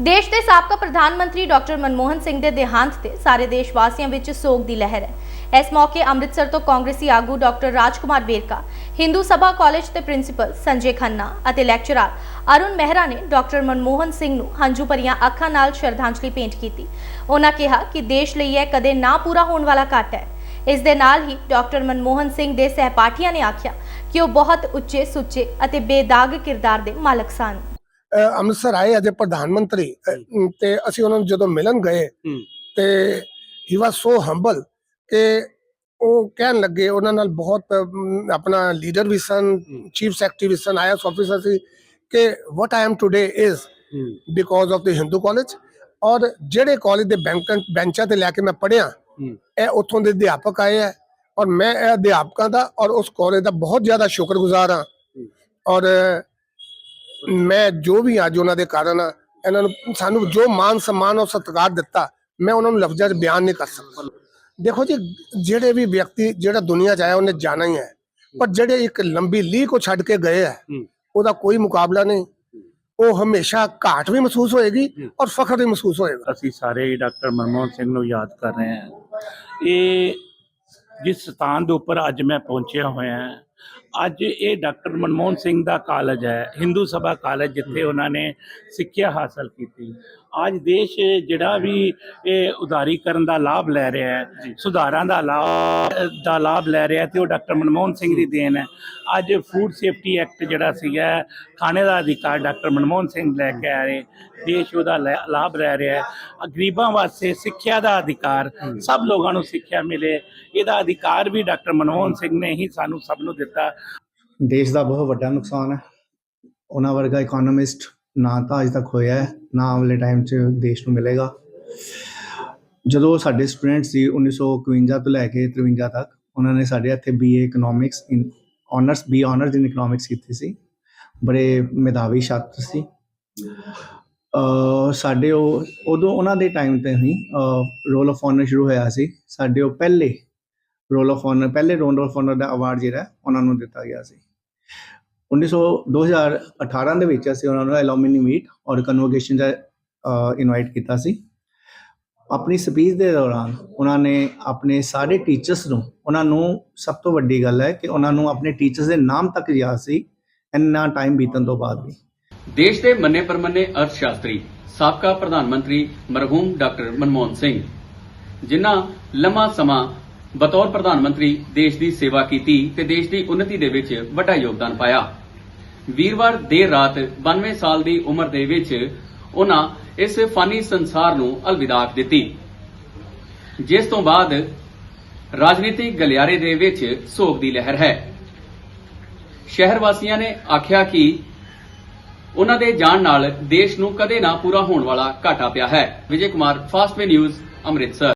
ਦੇਸ਼ ਦੇ ਸਾਬਕਾ ਪ੍ਰਧਾਨ ਮੰਤਰੀ ਡਾਕਟਰ ਮਨਮੋਹਨ ਸਿੰਘ ਦੇ ਦੇਹਾਂਤ ਤੇ ਸਾਰੇ ਦੇਸ਼ ਵਾਸੀਆਂ ਵਿੱਚ ਸੋਗ ਦੀ ਲਹਿਰ ਹੈ। ਇਸ ਮੌਕੇ ਅੰਮ੍ਰਿਤਸਰ ਤੋਂ ਕਾਂਗਰਸੀ ਆਗੂ ਡਾਕਟਰ ਰਾਜਕੁਮਾਰ ਵੇਰਕਾ, ਹਿੰਦੂ ਸਭਾ ਕਾਲਜ ਦੇ ਪ੍ਰਿੰਸੀਪਲ ਸੰਜੇ ਖੰਨਾ ਅਤੇ ਲੈਕਚਰਰ ਅਰੁਣ ਮਹਿਰਾ ਨੇ ਡਾਕਟਰ ਮਨਮੋਹਨ ਸਿੰਘ ਨੂੰ ਹੰਝੂ ਭਰੀਆਂ ਅੱਖਾਂ ਨਾਲ ਸ਼ਰਧਾਂਜਲੀ ਭੇਂਟ ਕੀਤੀ। ਉਹਨਾਂ ਕਿਹਾ ਕਿ ਦੇਸ਼ ਲਈ ਇਹ ਕਦੇ ਨਾ ਪੂਰਾ ਹੋਣ ਵਾਲਾ ਘਾਟ ਹੈ। ਇਸ ਦੇ ਨਾਲ ਹੀ ਡਾਕਟਰ ਮਨਮੋਹਨ ਸਿੰਘ ਦੇ ਸਹਿਪਾਠੀਆਂ ਨੇ ਆਖਿਆ ਕਿ ਉਹ ਬਹੁਤ ਉੱਚੇ ਸੁੱਚੇ ਅਤੇ ਬੇਦਾਗ ਕਿਰਦਾਰ ਦੇ ਮਾਲਕ ਸਨ। ਅੰਮ੍ਰਿਤਸਰ ਆਏ ਅਜੇ ਪ੍ਰਧਾਨ ਮੰਤਰੀ ਤੇ ਅਸੀਂ ਉਹਨਾਂ ਨੂੰ ਜਦੋਂ ਮਿਲਣ ਗਏ। ਤੇ ਹੀ ਵਾਸ ਸੋ ਹੰਬਲ ਕਿ ਉਹ ਕਹਿਣ ਲੱਗੇ ਉਹਨਾਂ ਨਾਲ ਬਹੁਤ ਆਪਣਾ ਲੀਡਰ ਵੀ ਸਨ ਚੀਫ ਸੈਕਟਰੀ ਵੀ ਸਨ ਆਈਐਸ ਆਫੀਸਰ ਸੀ ਕਿ what I am today is because of the Hindu college ਔਰ ਜਿਹੜੇ ਕਾਲਜ ਦੇ ਬੈਂਕਾਂ ਬੈਂਚਾਂ ਤੇ ਲੈ ਕੇ ਮੈਂ ਪੜਿਆ। ਇਹ ਉੱਥੋਂ ਦੇ ਅਧਿਆਪਕ ਆਏ ਆ ਔਰ ਮੈਂ ਇਹ ਅਧਿਆਪਕਾਂ ਦਾ ਔਰ ਉਸ ਕਾਲਜ ਦਾ ਬਹੁਤ ਜ਼ਿਆਦਾ ਸ਼ੁਕਰਗੁਜ਼ਾਰ ਹਾਂ ਔਰ ਮੈਂ ਜੋ ਵੀ ਅੱਜ ਉਹਨਾਂ ਦੇ ਕਾਰਨ ਇਹਨਾਂ ਨੂੰ ਸਾਨੂੰ ਜੋ ਮਾਨ ਸਨਮਾਨ ਔਰ ਸਤਿਕਾਰ ਦਿੱਤਾ ਮੈਂ ਉਹਨਾਂ ਨੂੰ ਲਫ਼ਜ਼ਾਂ 'ਚ ਬਿਆਨ ਨਹੀਂ ਕਰ ਸਕਦਾ। ਦੇਖੋ ਜੀ ਜਿਹੜੇ ਵੀ ਵਿਅਕਤੀ ਜਿਹੜਾ ਦੁਨੀਆ 'ਚ ਆਇਆ ਉਹਨੇ ਜਾਣਾ ਹੀ ਹੈ। ਪਰ ਜਿਹੜੇ ਇੱਕ ਲੰਬੀ ਲੀਹ ਕੋ ਛੱਡ ਕੇ ਗਏ ਹੂੰ। ਉਹਦਾ ਕੋਈ ਮੁਕਾਬਲਾ ਨਹੀਂ। ਉਹ ਹਮੇਸ਼ਾ ਘਾਟ ਵੀ ਮਹਿਸੂਸ ਹੋਏਗੀ। ਔਰ ਫਖਰ ਵੀ ਮਹਿਸੂਸ ਹੋਏਗਾ। ਅਸੀਂ ਸਾਰੇ ਡਾਕਟਰ ਮਨਮੋਹਨ ਸਿੰਘ ਨੂੰ ਯਾਦ ਕਰ ਰਹੇ ਹਾਂ। ਇਹ ਜਿਸ ਸਥਾਨ ਦੇ ਉੱਪਰ ਅੱਜ ਮੈਂ ਪਹੁੰਚਿਆ ਹੋਇਆ ਹਾਂ ਅੱਜ ਇਹ ਡਾਕਟਰ ਮਨਮੋਹਨ ਸਿੰਘ ਦਾ ਕਾਲਜ ਹੈ ਹਿੰਦੂ ਸਭਾ ਕਾਲਜ ਜਿੱਥੇ ਉਹਨਾਂ ਨੇ ਸਿੱਖਿਆ ਹਾਸਲ ਕੀਤੀ। ਅੱਜ ਦੇਸ਼ ਜਿਹੜਾ ਵੀ ਇਹ ਉਦਾਰੀਕਰਨ ਦਾ ਲਾਭ ਲੈ ਰਿਹਾ ਹੈ ਸੁਧਾਰਾਂ ਦਾ ਲਾਭ ਦਾ ਲਾਭ ਲੈ ਰਿਹਾ ਤੇ ਉਹ ਡਾਕਟਰ ਮਨਮੋਹਨ ਸਿੰਘ ਦੀ ਦੇਣ ਹੈ। ਅੱਜ ਫੂਡ ਸੇਫਟੀ ਐਕਟ ਜਿਹੜਾ ਸੀਗਾ ਖਾਣੇ ਦਾ ਅਧਿਕਾਰ ਡਾਕਟਰ ਮਨਮੋਹਨ ਸਿੰਘ ਲੈ ਕੇ ਆਏ ਦੇਸ਼ ਉਹਦਾ ਲਾਭ ਲੈ ਰਿਹਾ ਹੈ। ਗਰੀਬਾਂ ਵਾਸਤੇ ਸਿੱਖਿਆ ਦਾ ਅਧਿਕਾਰ ਸਭ ਲੋਕਾਂ ਨੂੰ ਸਿੱਖਿਆ ਮਿਲੇ। ਇਹਦਾ ਅਧਿਕਾਰ ਵੀ ਡਾਕਟਰ ਮਨਮੋਹਨ ਸਿੰਘ ਨੇ ਹੀ ਸਾਨੂੰ ਸਭ ਨੂੰ ਦਿੱਤਾ। ਦੇਸ਼ ਦਾ ਬਹੁਤ ਵੱਡਾ ਨੁਕਸਾਨ ਹੈ। ਉਹਨਾਂ ਵਰਗਾ ਇਕਨੋਮਿਸਟ ਨਾ ਤਾਂ ਅਜੇ ਤੱਕ ਹੋਇਆ ਹੈ, ਨਾ ਆਉਣ ਵਾਲੇ ਟਾਈਮ 'ਚ ਦੇਸ਼ ਨੂੰ ਮਿਲੇਗਾ। ਜਦੋਂ ਸਾਡੇ ਸਟੂਡੈਂਟ ਸੀ 1951 ਤੋਂ ਲੈ ਕੇ 53 ਤੱਕ ਉਹਨਾਂ ਨੇ ਸਾਡੇ ਇੱਥੇ BA economics in honours B honours in economics ਕੀਤੀ ਸੀ। ਬੜੇ ਮੇਧਾਵੀ ਛਾਤਰ ਸੀ। ਸਾਡੇ ਉਹ, ਉਦੋਂ ਉਹਨਾਂ ਦੇ ਟਾਈਮ ਤੇ ਹੀ ਰੋਲ ਆਫ ਆਨਰ ਸ਼ੁਰੂ ਹੋਇਆ ਸੀ। ਸਾਡੇ ਉਹ ਪਹਿਲੇ ਰੋਲ ਆਫ ਆਨਰ ਪਹਿਲੇ ਰੋਲ ਆਫ ਆਨਰ ਦਾ ਅਵਾਰਡ ਜਿਹੜਾ ਉਹਨਾਂ ਨੂੰ ਦਿੱਤਾ ਗਿਆ ਸੀ। 1900 2018 ਦੇ ਵਿੱਚ ਅਸੀਂ ਉਹਨਾਂ ਨੂੰ ਐਲੂਮਨੀ ਮੀਟ ਔਰ ਕਨਵੋਕੇਸ਼ਨ ਦਾ ਇਨਵਾਈਟ ਕੀਤਾ ਸੀ। ਆਪਣੀ ਸਪੀਚ ਦੇ ਦੌਰਾਨ ਉਹਨਾਂ ਨੇ ਆਪਣੇ ਸਾਰੇ ਟੀਚਰਸ ਨੂੰ, ਉਹਨਾਂ ਨੂੰ ਸਭ ਤੋਂ ਵੱਡੀ ਗੱਲ ਹੈ ਕਿ ਉਹਨਾਂ ਨੂੰ ਆਪਣੇ ਟੀਚਰਸ ਦੇ ਨਾਮ ਤੱਕ ਯਾਦ ਸੀ, ਇੰਨਾ ਟਾਈਮ ਬੀਤਣ ਤੋਂ ਬਾਅਦ ਵੀ। ਦੇਸ਼ ਦੇ ਮੰਨੇ ਪਰਮੰਨੇ ਅਰਥ ਸ਼ਾਸਤਰੀ ਸਾਬਕਾ ਪ੍ਰਧਾਨ ਮੰਤਰੀ ਮਰਹੂਮ ਡਾਕਟਰ ਮਨਮੋਹਨ ਸਿੰਘ, ਜਿਨ੍ਹਾਂ ਲੰਮਾ ਸਮਾਂ ਬਤੌਰ ਪ੍ਰਧਾਨ ਮੰਤਰੀ ਦੇਸ਼ ਦੀ ਸੇਵਾ ਕੀਤੀ ਤੇ ਦੇਸ਼ ਦੀ ਉન્નਤੀ ਦੇ ਵਿੱਚ ਵੱਡਾ ਯੋਗਦਾਨ ਪਾਇਆ। ਵੀਰਵਾਰ ਦੇਰ ਰਾਤ 92 ਸਾਲ ਦੀ ਉਮਰ ਦੇ ਵਿੱਚ ਉਹਨਾਂ ਇਸ ਫਾਨੀ ਸੰਸਾਰ ਨੂੰ ਅਲਵਿਦਾ ਆਖ ਦਿੱਤੀ। ਜਿਸ ਤੋਂ ਬਾਅਦ ਰਾਜਨੀਤਿਕ ਗਲਿਆਰੇ ਦੇ ਵਿੱਚ ਸੋਗ ਦੀ ਲਹਿਰ ਹੈ। ਸ਼ਹਿਰ ਵਾਸੀਆਂ ਨੇ ਆਖਿਆ ਕਿ ਉਹਨਾਂ ਦੇ ਜਾਣ ਨਾਲ ਦੇਸ਼ ਨੂੰ ਕਦੇ ਨਾ ਪੂਰਾ ਹੋਣ ਵਾਲਾ ਘਾਟਾ ਪਿਆ ਹੈ। Vijay Kumar Fastway news, Amritsar.